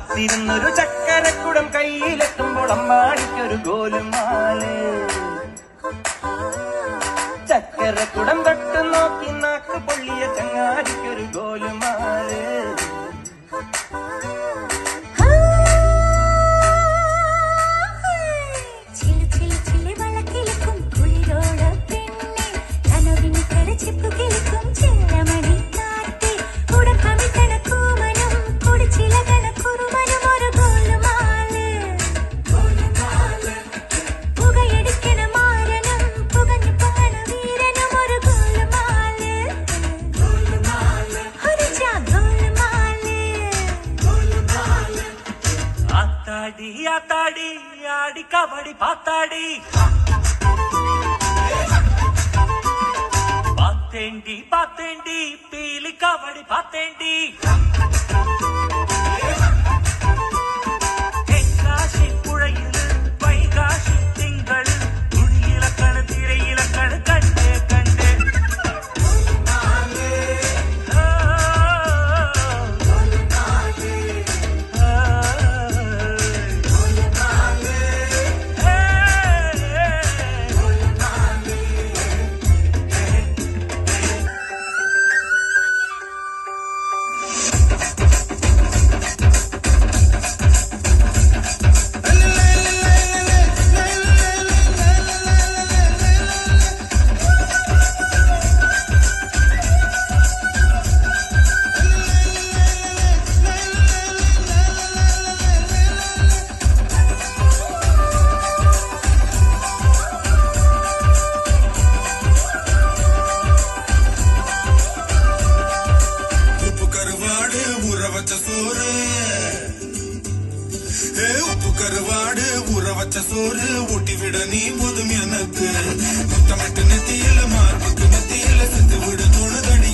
കാത്തിരുന്നൊരു ചക്കരക്കുടം കയ്യിലെത്തുമ്പോൾ അമ്മാടിക്കൊരു ഗോലുമാൽ ಆಡಿ ಆತಾಡಿ ಆಡಿ ಕಬಡ್ಡಿ ಪಾತಾಡಿ పాతేండి పాతేండి పీలి కబడి పాతేండి சோறு. உப்பு கருவாடு ஊற வச்ச சோறு ஊட்டி விட நீ போதும் எனக்கு. முத்தமிட்டு நெத்தியில மார்புக்கு நெத்தியில செத்து விட தோணுதடி.